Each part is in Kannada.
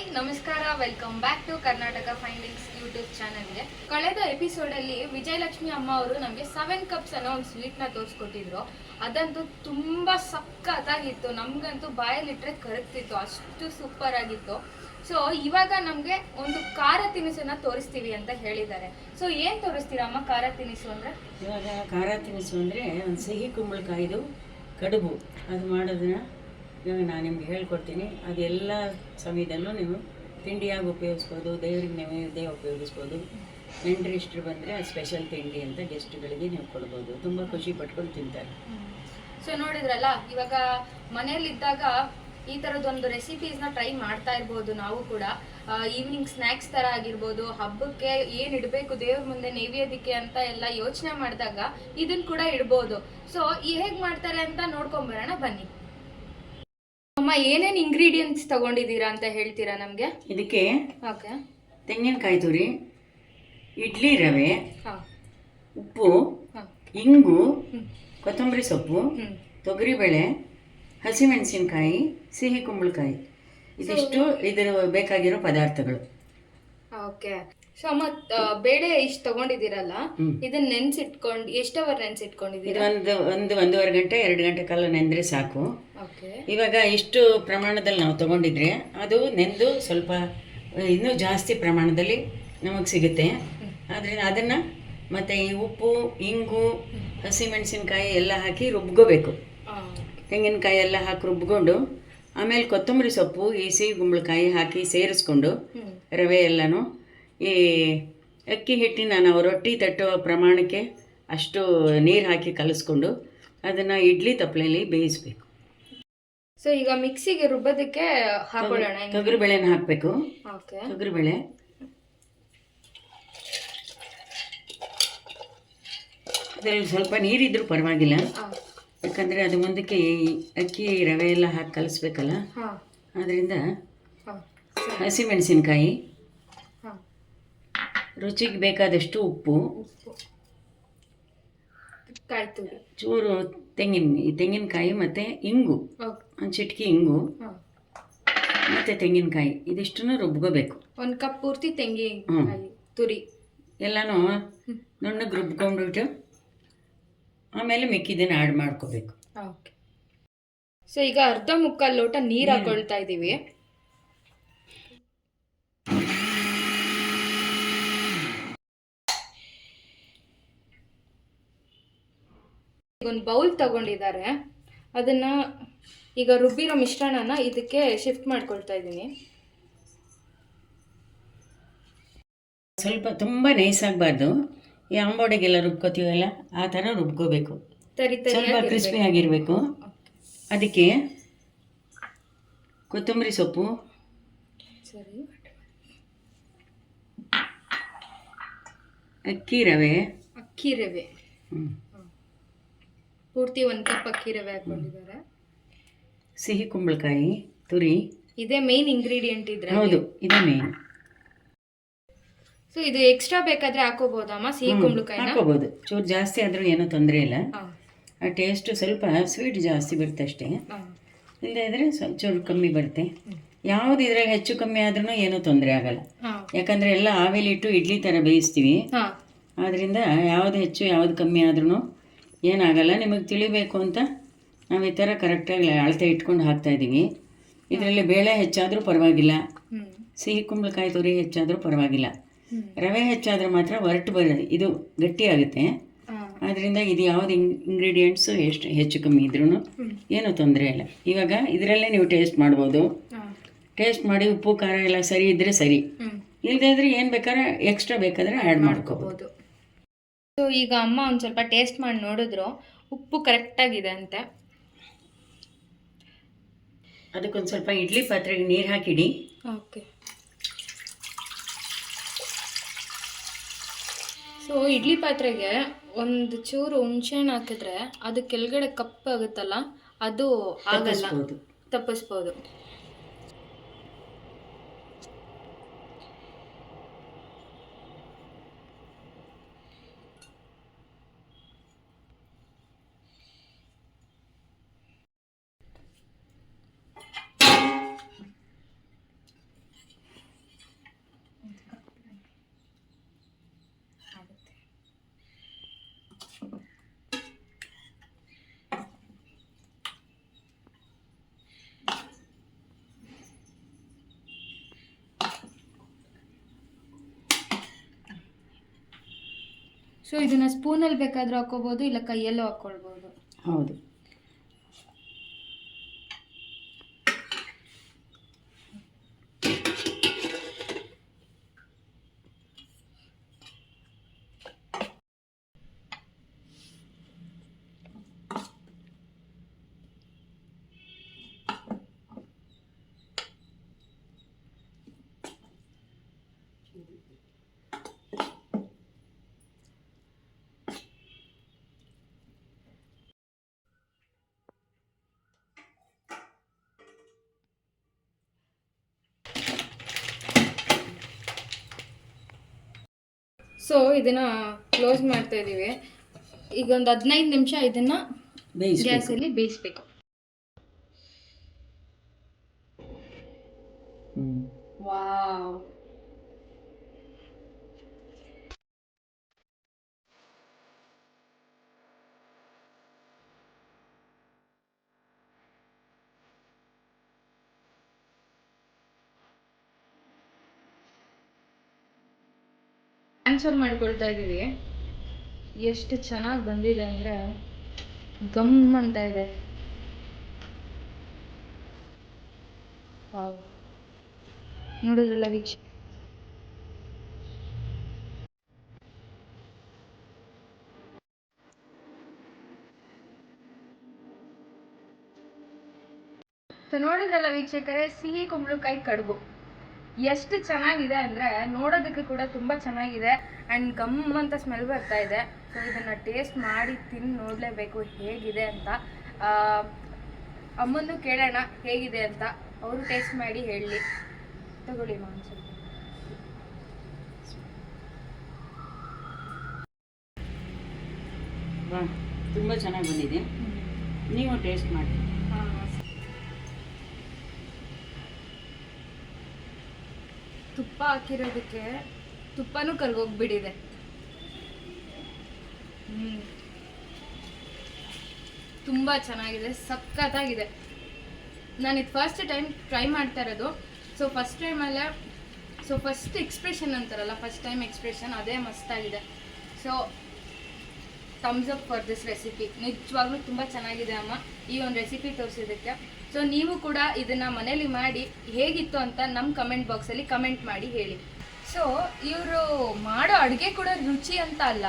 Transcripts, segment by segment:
ಹಾಯ್, ನಮಸ್ಕಾರ welcome back to Karnataka findings YouTube ಚಾನಲ್ಗೆ ಕಳೆದ ಎಪಿಸೋಡ್ ಅಲ್ಲಿ ವಿಜಯಲಕ್ಷ್ಮಿ ಅಮ್ಮ ಅವರು ನಮಗೆ ಸೆವೆನ್ ಕಪ್ಸ್ ಅನ್ನೋ ಒಂದು ಸ್ವೀಟ್ನ ತೋರಿಸ್ಕೊಟ್ಟಿದ್ರು. ಅದಂತೂ ತುಂಬಾ ಸಕ್ಕತ್ತಾಗಿತ್ತು ನಮ್ಗಂತೂ ಬಾಯಲ್ಲಿಟ್ರೆ ಕರಗ್ತಿತ್ತು, ಅಷ್ಟು ಸೂಪರ್ ಆಗಿತ್ತು. ಸೊ ಇವಾಗ ನಮ್ಗೆ ಒಂದು ಖಾರ ತಿನಿಸನ್ನ ತೋರಿಸ್ತೀವಿ ಅಂತ ಹೇಳಿದ್ದಾರೆ. ಸೊ ಏನ್ ತೋರಿಸ್ತೀರಾ ಅಮ್ಮ ಖಾರ ತಿನಿಸು ಅಂದ್ರೆ? ಇವಾಗ ಖಾರ ತಿನಿಸು ಅಂದ್ರೆ ಒಂದು ಸಿಹಿ ಕುಂಬಳಕಾಯಿದು, ಕಡುಬು, ಅದು ಮಾಡೋದನ್ನ ನಾನು ನಿಮ್ಗೆ ಹೇಳ್ಕೊಡ್ತೀನಿ. ಅದೆಲ್ಲ ಸಮಯದಲ್ಲೂ ನೀವು ತಿಂಡಿಯಾಗಿ ಉಪಯೋಗಿಸ್ಬೋದು, ದೇವ್ರಿಗೆ ನೈವೇದ್ಯ ಉಪಯೋಗಿಸ್ಬೋದು. ನೆಂಟರಿಷ್ಟರು ಬಂದರೆ ಅದು ಸ್ಪೆಷಲ್ ತಿಂಡಿ ಅಂತ ಗೆಸ್ಟ್ಗಳಿಗೆ ನೀವು ಕೊಡ್ಬೋದು. ತುಂಬ ಖುಷಿ ಪಟ್ಕೊಂಡು ತಿಂತಾರೆ. ಸೊ ನೋಡಿದ್ರಲ್ಲ, ಇವಾಗ ಮನೆಯಲ್ಲಿದ್ದಾಗ ಈ ತರದೊಂದು ರೆಸಿಪೀಸ್ನ ಟ್ರೈ ಮಾಡ್ತಾ ಇರ್ಬೋದು ನಾವು ಕೂಡ. ಈವ್ನಿಂಗ್ ಸ್ನ್ಯಾಕ್ಸ್ ಥರ ಆಗಿರ್ಬೋದು, ಹಬ್ಬಕ್ಕೆ ಏನು ಇಡಬೇಕು, ದೇವ್ರ ಮುಂದೆ ನೈವೇದ್ಯಕ್ಕೆ ಅಂತ ಎಲ್ಲ ಯೋಚನೆ ಮಾಡಿದಾಗ ಇದನ್ನು ಕೂಡ ಇಡ್ಬೋದು. ಸೊ ಹೇಗೆ ಮಾಡ್ತಾರೆ ಅಂತ ನೋಡ್ಕೊಂಬರೋಣ ಬನ್ನಿ. ಅಮ್ಮ ಏನೇನು ಇಂಗ್ರೀಡಿಯೆಂಟ್ಸ್ ತಗೊಂಡಿದ್ದೀರಾ ಅಂತ ಹೇಳ್ತೀರಾ ನಮಗೆ? ಇದಕ್ಕೆ ಓಕೆ. ತೆಂಗಿನಕಾಯಿ ತುರಿ ಇಡ್ಲಿ ರವೆ ಹಾಂ. ಉಪ್ಪು ಹಾ. ಇಂಗು ಕೊತ್ತಂಬರಿ ಸೊಪ್ಪು ಹ್ಞೂ ತೊಗರಿಬೇಳೆ ಹಸಿಮೆಣಸಿನ್ಕಾಯಿ ಸಿಹಿ ಕುಂಬಳಕಾಯಿ. ಇದಿಷ್ಟು ಇದರ ಬೇಕಾಗಿರೋ ಪದಾರ್ಥಗಳು. ಓಕೆ. ಸೊ ಅಮ್ಮ ಆ, ಬೇಳೆ ಇಷ್ಟು ತಗೊಂಡಿದ್ದೀರಲ್ಲ ಹ್ಮ್. ಇದನ್ನ ನೆನ್ಸಿಟ್ಕೊಂಡು ಎಷ್ಟು ಅವರ್ ನೆನ್ಸಿಟ್ಕೊಂಡಿದ್ದೀರಾ ಒಂದು ಒಂದು ಒಂದೂವರೆ ಗಂಟೆ ಎರಡು ಗಂಟೆ ಕಾಲ ನೆಂದರೆ ಸಾಕು. ಇವಾಗ ಇಷ್ಟು ಪ್ರಮಾಣದಲ್ಲಿ ನಾವು ತಗೊಂಡಿದ್ರೆ ಅದು ನೆಂದು ಸ್ವಲ್ಪ ಇನ್ನೂ ಜಾಸ್ತಿ ಪ್ರಮಾಣದಲ್ಲಿ ನಮಗೆ ಸಿಗುತ್ತೆ. ಆದ್ದರಿಂದ ಅದನ್ನು ಮತ್ತು ಈ ಉಪ್ಪು ಇಂಗು ಹಸಿಮೆಣಸಿನ್ಕಾಯಿ ಎಲ್ಲ ಹಾಕಿ ರುಬ್ಕೋಬೇಕು. ತೆಂಗಿನಕಾಯಿ ಎಲ್ಲ ಹಾಕಿ ರುಬ್ಕೊಂಡು ಆಮೇಲೆ ಕೊತ್ತಂಬರಿ ಸೊಪ್ಪು ಈ ಸಿಹಿ ಗುಂಬಳಕಾಯಿ ಹಾಕಿ ಸೇರಿಸ್ಕೊಂಡು ರವೆ ಎಲ್ಲನೂ ಈ ಅಕ್ಕಿ ಹಿಟ್ಟಿನ ನಾವು ರೊಟ್ಟಿ ತಟ್ಟುವ ಪ್ರಮಾಣಕ್ಕೆ ಅಷ್ಟು ನೀರು ಹಾಕಿ ಕಲಿಸ್ಕೊಂಡು ಅದನ್ನು ಇಡ್ಲಿ ತಪ್ಪಲೆಯಲ್ಲಿ ಬೇಯಿಸ್ಬೇಕು. ಸೊ ಈಗ ಮಿಕ್ಸಿಗೆ ರುಬ್ಬೋದಕ್ಕೆ ಹಾಕೊಳ್ಳೋಣ ತೊಗರಿಬೇಳೆನ ಹಾಕಬೇಕು. ಓಕೆ. ತೊಗರಿಬೇಳೆ. ಅದರಲ್ಲಿ ಸ್ವಲ್ಪ ನೀರಿದ್ರೂ ಪರವಾಗಿಲ್ಲ. ಯಾಕಂದರೆ ಅದು ಮುಂದಕ್ಕೆ ಅಕ್ಕಿ ರವೆ ಎಲ್ಲ ಹಾಕಿ ಕಲಿಸ್ಬೇಕಲ್ಲ? ಹಾ. ಹಸಿಮೆಣಸಿನ್ಕಾಯಿ. ರುಚಿಗೆ ಬೇಕಾದಷ್ಟು ಉಪ್ಪು. ಚೂರು ತೆಂಗಿನ ತೆಂಗಿನಕಾಯಿ ಮತ್ತು ಇಂಗು ಒಂದು ಚಿಟಕಿ ಇಂಗು ಮತ್ತೆ ತೆಂಗಿನಕಾಯಿ ಇದಿಷ್ಟನ್ನು ರುಬ್ಕೋಬೇಕು. ಒಂದು ಕಪ್ ಪೂರ್ತಿ ತೆಂಗಿನಕಾಯಿ ತುರಿ. ಎಲ್ಲನೂ ನುಣ್ಣಗೆ ರುಬ್ಕೊಂಡ್ಬಿಟ್ಟು ಆಮೇಲೆ ಮಿಕ್ಕಿದ್ದನ್ನು ಆ್ಯಡ್ ಮಾಡ್ಕೋಬೇಕು. ಓಕೆ. ಸೊ ಈಗ ಅರ್ಧ ಮುಕ್ಕಾಲು ಲೋಟ ನೀರು ಹಾಕೊಳ್ತಾ ಇದ್ದೀವಿ. ಒಂದು ಬೌಲ್ ತಗೊಂಡಿದ್ದಾರೆ. ಅದನ್ನ ಈಗ ರುಬ್ಬಿರೋ ಮಿಶ್ರಣನ ಇದಕ್ಕೆ ಶಿಫ್ಟ್ ಮಾಡ್ಕೊಳ್ತಾ ಇದ್ದೀನಿ. ಸ್ವಲ್ಪ ತುಂಬ ನೈಸ್ ಆಗಬಾರ್ದು. ಈ ಅಂಬೋಡೆಗೆಲ್ಲ ರುಬ್ಕೋತೀವಲ್ಲ ಆ ಥರ ರುಬ್ಕೋಬೇಕು. ತರಿ ಸ್ವಲ್ಪ ಕ್ರಿಸ್ಪಿ ಆಗಿರಬೇಕು. ಅದಕ್ಕೆ ಕೊತ್ತಂಬರಿ ಸೊಪ್ಪು. ಸರಿ. ಅಕ್ಕಿ ರವೆ. ಅಕ್ಕಿ ರವೆ. ಹ್ಮ್, ಪೂರ್ತಿ ಒಂದು ಕಪ್ ಅಕ್ಕಿ ರವೆ ಹಾಕೊಂಡಿದ್ದಾರೆ. ಸಿಹಿ ಕುಂಬಳಕಾಯಿ ತುರಿ. ಇದೇ ಮೇನ್ ಇಂಗ್ರೀಡಿಯೆಂಟ್ ಇದ್ರೆ ಹೌದು ಇದು ಮೇನ್ ಸೊ ಇದು ಎಕ್ಸ್ಟ್ರಾ ಬೇಕಾದ್ರೆ ಹಾಕೋಬಹುದಮ್ಮ ಸಿಹಿ ಕುಂಬಳಕಾಯಿ ಹಾಕೋಬಹುದು ಚೂರು ಜಾಸ್ತಿ ಆದ್ರೂ ಏನೂ ತೊಂದರೆ ಇಲ್ಲ. ಆ ಟೇಸ್ಟು ಸ್ವಲ್ಪ ಸ್ವೀಟ್ ಜಾಸ್ತಿ ಬರುತ್ತೆ ಅಷ್ಟೇ. ಇಲ್ಲದೆ ಇದ್ರೆ ಸ್ವಲ್ಪ ಚೂರು ಕಮ್ಮಿ ಬರುತ್ತೆ. ಯಾವ್ದು ಇದ್ರಲ್ಲಿ ಹೆಚ್ಚು ಕಮ್ಮಿ ಆದ್ರೂ ಏನೂ ತೊಂದರೆ ಆಗಲ್ಲ. ಯಾಕಂದ್ರೆ ಎಲ್ಲ ಆವಿಲಿಟ್ಟು ಇಡ್ಲಿ ಥರ ಬೇಯಿಸ್ತೀವಿ. ಆದ್ರಿಂದ ಯಾವುದು ಹೆಚ್ಚು ಯಾವ್ದು ಕಮ್ಮಿ ಆದ್ರೂ ಏನಾಗಲ್ಲ ನಿಮಗೆ ತಿಳಿಬೇಕು ಅಂತ ನಾವು ಈ ಥರ ಕರೆಕ್ಟಾಗಿ ಅಳತೆ ಇಟ್ಕೊಂಡು ಹಾಕ್ತಾ ಇದ್ದೀವಿ. ಇದರಲ್ಲಿ ಬೇಳೆ ಹೆಚ್ಚಾದರೂ ಪರವಾಗಿಲ್ಲ. ಸಿಹಿ ಕುಂಬಳಕಾಯಿ ತುರಿ ಹೆಚ್ಚಾದರೂ ಪರವಾಗಿಲ್ಲ. ರವೆ ಹೆಚ್ಚಾದರೆ ಮಾತ್ರ ಒರಟು ಬರ ಇದು ಗಟ್ಟಿಯಾಗುತ್ತೆ ಆದ್ದರಿಂದ ಇದು ಯಾವ್ದು ಇಂಗ್ ಇಂಗ್ರೀಡಿಯೆಂಟ್ಸು ಎಷ್ಟು ಹೆಚ್ಚು ಕಮ್ಮಿ ಇದ್ರೂ ಏನೂ ತೊಂದರೆ ಇಲ್ಲ. ಇವಾಗ ಇದರಲ್ಲೇ ನೀವು ಟೇಸ್ಟ್ ಮಾಡ್ಬೋದು. ಟೇಸ್ಟ್ ಮಾಡಿ ಉಪ್ಪು ಖಾರ ಎಲ್ಲ ಸರಿ ಇದ್ದರೆ ಸರಿ. ಇಲ್ಲದೇ ಇದ್ರೆ ಏನು ಬೇಕಾದ್ರೆ ಎಕ್ಸ್ಟ್ರಾ ಬೇಕಾದರೆ ಆ್ಯಡ್ ಮಾಡ್ಕೋಬೋದು. ಸೊ ಈಗ ಅಮ್ಮ ಒಂದು ಸ್ವಲ್ಪ ಟೇಸ್ಟ್ ಮಾಡಿ ನೋಡಿದ್ರು. ಉಪ್ಪು ಕರೆಕ್ಟಾಗಿದೆ ಅಂತೆ. ಅದಕ್ಕೊಂದು ಸ್ವಲ್ಪ ಇಡ್ಲಿ ಪಾತ್ರೆಗೆ ನೀರು ಹಾಕಿಡಿ. ಓಕೆ ಸೊ ಇಡ್ಲಿ ಪಾತ್ರೆಗೆ ಒಂದು ಚೂರು ಹುಣಸೆಹಣ್ಣು ಹಾಕಿದ್ರೆ ಅದು ಕೆಳಗಡೆ ಕಪ್ಪಾಗುತ್ತಲ್ಲ ಅದು ಆಗಲ್ಲ. ತಪ್ಪಿಸ್ಬೋದು. ಸೊ ಇದನ್ನ ಸ್ಪೂನಲ್ಲಿ ಬೇಕಾದ್ರೂ ಹಾಕೋಬಹುದು ಇಲ್ಲ ಕೈಯಲ್ಲೂ ಹಾಕೊಳ್ಬಹುದು ಹೌದು. ಸೊ ಇದನ್ನ ಕ್ಲೋಸ್ ಮಾಡ್ತಾ ಇದ್ದೀವಿ ಈಗ ಒಂದು ಹದಿನೈದು ನಿಮಿಷ ಇದನ್ನ ಬೇಯಿಸ್ಬೇಕು. ಗ್ಯಾಸಲ್ಲಿ ಬೇಯಿಸ್ಬೇಕು. ವಾವ್. ಆನ್ಸರ್ ಮಾಡ್ಕೊಳ್ತಾ ಇದ್ದೀವಿ. ಎಷ್ಟು ಚೆನ್ನಾಗಿ ಬಂದಿದೆ ಅಂದ್ರೆ ಗಮ್ ಅಂತ ಇದೆ. ನೋಡಿದ್ರಲ್ಲ ವೀಕ್ಷ ಸೊ ನೋಡಿದ್ರಲ್ಲ ವೀಕ್ಷಕರೇ, ಸಿಹಿ ಕುಂಬಳಕಾಯಿ ಕಡುಬು. ಎಷ್ಟು ಚೆನ್ನಾಗಿದೆ ಅಂದ್ರೆ ನೋಡೋದಕ್ಕೆ ಕೂಡ ತುಂಬಾ ಚೆನ್ನಾಗಿದೆ. ಅಂಡ್ ಗಮ್ ಅಂತ ಸ್ಮೆಲ್ ಬರ್ತಾ ಇದೆ. ಸೊ ಇದನ್ನ ಟೇಸ್ಟ್ ಮಾಡಿ ತಿಂದು ನೋಡ್ಲೇಬೇಕು ಹೇಗಿದೆ ಅಂತ. ಅಮ್ಮನ್ನು ಕೇಳೋಣ ಹೇಗಿದೆ ಅಂತ. ಅವರು ಟೇಸ್ಟ್ ಮಾಡಿ ಹೇಳಲಿ ತಗೊಳ್ಳಿ ಮಾ ಒಂದ್ ಸ್ವಲ್ಪ ತುಂಬ ಚೆನ್ನಾಗಿ ಬಂದಿದೆ. ನೀವು ಟೇಸ್ಟ್ ಮಾಡಿ. ತುಪ್ಪ ಹಾಕಿರೋದಕ್ಕೆ ತುಪ್ಪನೂ ಕರ್ಗೋಗ್ಬಿಟ್ಟಿದೆ. ಹ್ಞೂ ತುಂಬ ಚೆನ್ನಾಗಿದೆ, ಸಖತ್ತಾಗಿದೆ. ನಾನು ಇದು ಫಸ್ಟ್ ಟೈಮ್ ಟ್ರೈ ಮಾಡ್ತಾ ಇರೋದು. ಸೊ ಫಸ್ಟ್ ಟೈಮಲ್ಲೇ ಸೊ ಫಸ್ಟ್ ಎಕ್ಸ್ಪ್ರೆಷನ್ ಅಂತಾರಲ್ಲ ಫಸ್ಟ್ ಟೈಮ್ ಎಕ್ಸ್ಪ್ರೆಷನ್ ಅದೇ ಮಸ್ತಾಗಿದೆ. So thumbs up for this recipe ನಿಜವಾಗ್ಲೂ ತುಂಬ ಚೆನ್ನಾಗಿದೆ ಅಮ್ಮ. ಈ ಒಂದು ರೆಸಿಪಿ ತೋರಿಸಿದ್ದಕ್ಕೆ. ಸೊ ನೀವು ಕೂಡ ಇದನ್ನ ಮನೇಲಿ ಮಾಡಿ ಹೇಗಿತ್ತು ಅಂತ ನಮ್ಮ ಕಮೆಂಟ್ ಬಾಕ್ಸಲ್ಲಿ ಕಮೆಂಟ್ ಮಾಡಿ ಹೇಳಿ. ಸೊ ಇವರು ಮಾಡೋ ಅಡುಗೆ ಕೂಡ ರುಚಿ ಅಂತ ಅಲ್ಲ.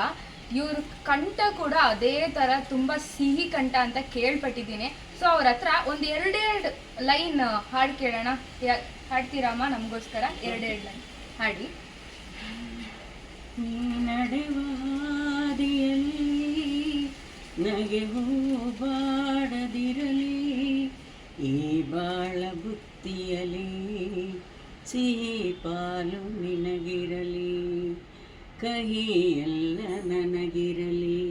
ಇವ್ರ ಕಂಠ ಕೂಡ ಅದೇ ಥರ ತುಂಬ ಸಿಹಿ ಕಂಠ ಅಂತ ಕೇಳ್ಪಟ್ಟಿದ್ದೀನಿ. ಸೊ ಅವ್ರ ಹತ್ರ ಒಂದು ಎರಡೆರಡು ಲೈನ್ ಹಾಡು ಕೇಳೋಣ. ಹಾಡ್ತೀರಮ್ಮ ನಮಗೋಸ್ಕರ ಎರಡೆರಡು ಲೈನ್. ಹಾಡಿ. ನೀ ನಡೆವ ಹಾದಿಯಲ್ಲಿ ನಗೆ ಬಾಡದಿರಲಿ ಈ ಬಾಳ ಬುತ್ತಿಯಲಿ, ಸಿಹಿ ಪಾಲು ನಿನಗಿರಲಿ ಕಹಿ ಎಲ್ಲ ನನಗಿರಲಿ.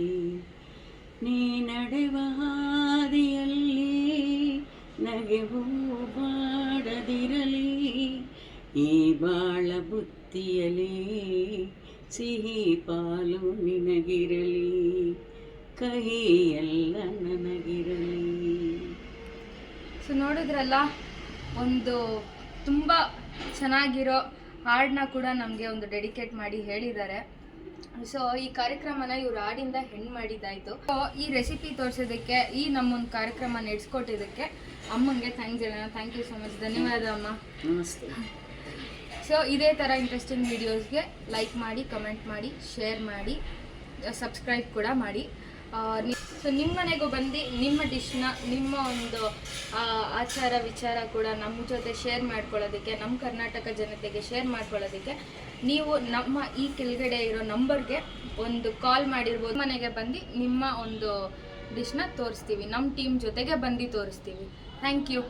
ನೀ ನಡೆವ ಹಾದಿಯಲ್ಲಿ ನಗೆ ಬಾಡದಿರಲಿ ಈ ಬಾಳ ಬುತ್ತಿಯಲಿ, ಸಿಹಿ ಪಾಲು ನಿನಗಿರಲಿ. ಕಹಿ ಎಲ್ಲ ನನಗಿರಲಿ. ಸೊ ನೋಡಿದ್ರಲ್ಲ ಒಂದು ತುಂಬ ಚೆನ್ನಾಗಿರೋ ಹಾಡನ್ನ ಕೂಡ ನಮಗೆ ಒಂದು ಡೆಡಿಕೇಟ್ ಮಾಡಿ ಹೇಳಿದ್ದಾರೆ. ಸೊ ಈ ಕಾರ್ಯಕ್ರಮನ ಇವ್ರು ಹಾಡಿಂದ ಹೆಣ್ಣು ಮಾಡಿದ್ದಾಯ್ತು. ಸೊ ಈ ರೆಸಿಪಿ ತೋರಿಸೋದಕ್ಕೆ ಈ ನಮ್ಮೊಂದು ಕಾರ್ಯಕ್ರಮ ನಡೆಸ್ಕೊಟ್ಟಿದ್ದಕ್ಕೆ ಅಮ್ಮಂಗೆ ಥ್ಯಾಂಕ್ಸ್ ಹೇಳೋಣ. ಥ್ಯಾಂಕ್ ಯು ಸೊ ಮಚ್ ಧನ್ಯವಾದ ಅಮ್ಮ. ನಮಸ್ತೆ. ಸೊ ಇದೇ ಥರ ಇಂಟ್ರೆಸ್ಟಿಂಗ್ ವೀಡಿಯೋಸ್ಗೆ ಲೈಕ್ ಮಾಡಿ ಕಮೆಂಟ್ ಮಾಡಿ ಶೇರ್ ಮಾಡಿ ಸಬ್ಸ್ಕ್ರೈಬ್ ಕೂಡ ಮಾಡಿ. ಸೊ ನಿಮ್ಮ ಮನೆಗೂ ಬಂದು ನಿಮ್ಮ ಡಿಶ್ನ, ನಿಮ್ಮ ಒಂದು ಆಚಾರ ವಿಚಾರ ಕೂಡ ನಮ್ಮ ಜೊತೆ ಶೇರ್ ಮಾಡ್ಕೊಳ್ಳೋದಕ್ಕೆ, ನಮ್ಮ ಕರ್ನಾಟಕ ಜನತೆಗೆ ಶೇರ್ ಮಾಡ್ಕೊಳ್ಳೋದಕ್ಕೆ ನೀವು ನಮ್ಮ ಈ ಕೆಳಗಡೆ ಇರೋ ನಂಬರ್ಗೆ ಒಂದು ಕಾಲ್ ಮಾಡಿರ್ಬೋದು. ಮನೆಗೆ ಬಂದು ನಿಮ್ಮ ಒಂದು ಡಿಶ್ನ ತೋರಿಸ್ತೀವಿ. ನಮ್ಮ ಟೀಮ್ ಜೊತೆಗೆ ಬಂದು ತೋರಿಸ್ತೀವಿ. Thank you.